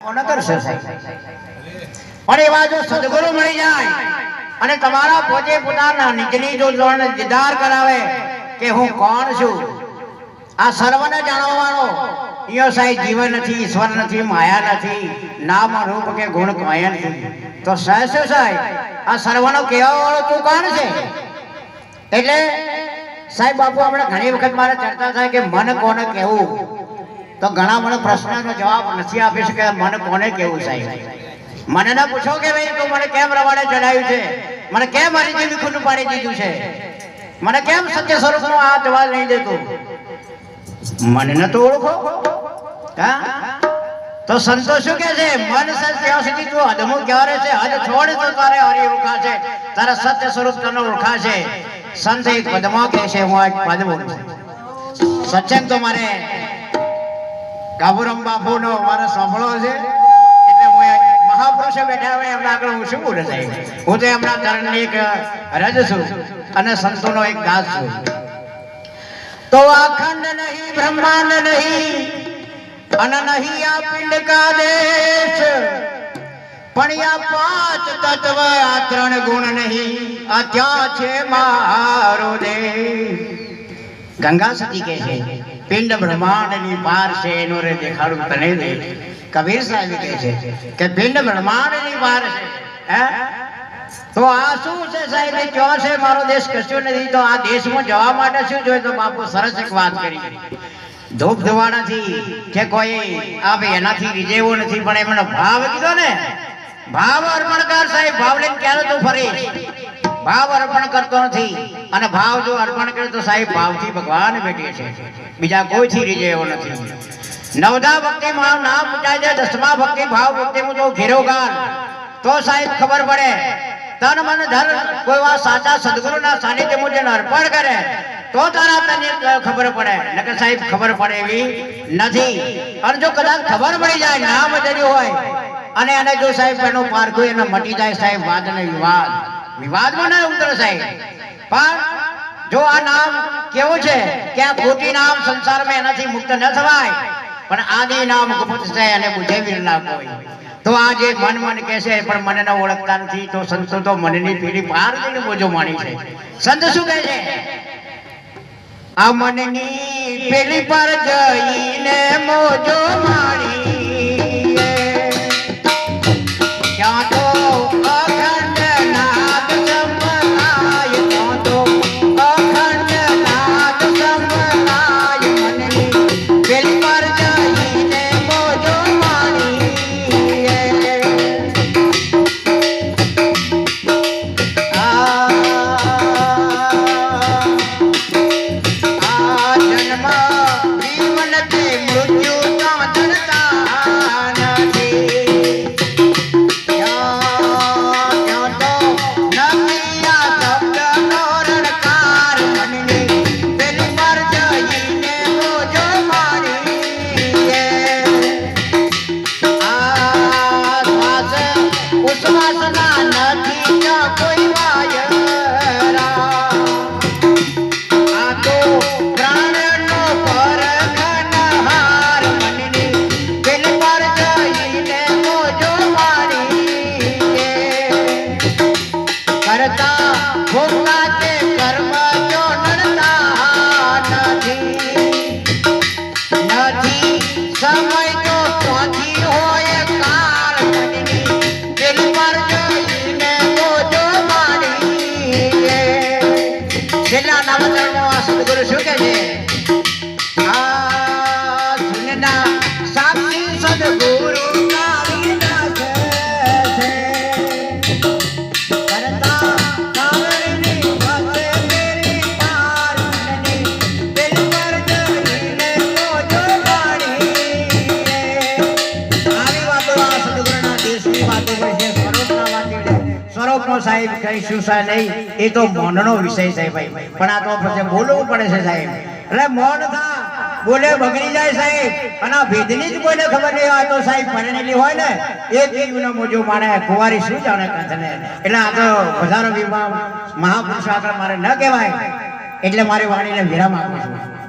પણ એવા જો સદગુરુ મળી જાય અને તમારા પોતે પોતાના નીચની જો જીદાર કરાવે કે હું કોણ છું, આ સર્વને જાણવાનો. ઈયો સાહેબ જીવન નથી, ઈશ્વર નથી, માયા નથી, નામ રૂપ કે ગુણ માયા નથી. તો સહજ સાહેબ, આ સર્વનો કહેવા વાળો તું કોણ છે? એટલે સાહેબ બાપુ, આપણે ઘણી વખત મારે ચર્ચા થાય કે મન કોને કહેવું? તો ઘણા મને પ્રશ્નનો જવાબ નથી આપી શકે, મને કોને કેવું સાહેબ? મને ના પૂછો કે ભાઈ, તું મને કેમ રવાડે ચડાવ્યું છે? મને કેમ મારી જીવી ખુલ્લું પાડી દીધું છે? મને કેમ સત્ય સ્વરૂપનો આ જવાબ નહીં દેતો? મને ન તો ઓળખો તો સંતો શું કે છે? મન ત્યાં સુધી તું અધમું ક્યારે છે? હદ છોડ તો તારે હરી ઓળખા છે. તારા સત્ય સ્વરૂપ તને ઓળખાશે સંત એક પદમાં કહે છે, હું એક પદ બોલું છું. સત્સંગ તો મારે ગાભુરામ બાપુનો મારો સાંભળો છે. એટલે હું મહાપુરુષો બેઠા હોય એમના આગળ શું બોલે હું તો એમના એક રજ છું અને સંતોનો એક દાસ નહીં, બ્રહ્માંડ નહીં કા દેશ? પણ આ પાંચ તત્વ, આ ત્રણ ગુણ નહીં, આ ત્યાં છે મારો દેશ. ગંગા સતી કહે છે. પિંડ બ્રહ્માંડની પાર છે, એનું રે દેખાડું તને દે કબીર સાહેબ કહે છે કે પિંડ બ્રહ્માંડની પાર છે, હે? તો આ શું છે સાહેબ? એ કયો છે? મારો દેશ કશું નથી. તો આ દેશમાં જવા માટે શું જોઈએ? તો બાપુ સરસ એક વાત કરી. ધૂપ ધવાડાથી કે કોઈ આ ભાઈ એનાથી વિજેવો નથી, પણ એમનો ભાવ કીધો ને. ભાવ અર્પણકાર સાહેબ, ભાવ લઈને ક્યારે તું ફરીશ? ભાવ અર્પણ કરતો નથી. અને ભાવ જો અર્પણ કરે તો સાહેબ ભાવથી ભગવાન ભેટીએ છે. બીજા કોઈથી રીજે એવો નથી. નવધા ભક્તિ મારું નામ પૂછાય છે દસમા ભક્તિ ભાવ ભક્તિ જો ઘેરો ગાલ તો સાહેબ ખબર પડે, તન મન ધન કોઈ વાર સાચા સદગુરુના સાનિધ્ય મુજબ અર્પણ કરે, તો તારા તને ખબર પડે. નકર સાહેબ ખબર પડે એવી નથી. અને જો કદાચ ખબર પડી જાય, નામ જર્યું હોય, અને એને જો સાહેબ એનું પારખું એને મટી જાય, સાહેબ વાદ ને વિવાદ. વિવાદમાં ના ઉતરે સાહેબ. પણ જો આ નામ કેવું છે કે આ ખોટી નામ સંસારમાં એનાથી મુક્ત ન થવાય, પણ આદિ નામ ગુપ્ત છે અને બુધે વીર ના કોઈ. તો આ જે મન મન કહે પણ મને ન ઓળખતા નથી, તો સંતો તો મનની પેઢી પાર જઈને બોજો માણી છે. સંત શું કહે છે? આ મનની પેલી પર જઈને મોજો માણી નથી કોઈ વાયરા સાહેબ, કઈ સાહેબ નહીં. એ તો મૌનનો વિષય છે ભાઈ. પણ આ તો પછી બોલવું પડે છે સાહેબ. એટલે મૌન થા બોલે બગડી જાય સાહેબ. અને ભેદની જ કોઈને ખબર નહીં આ તો સાહેબ પરણેલી હોય ને, એ જીવનો મોજો માણે. કુંવારી શું જાણે કંથને એટલે આ તો વધારો વિવાહ મહાપુરુષ આગળ મારે ન કહેવાય. એટલે મારી વાણીને વિરામ આપું છું.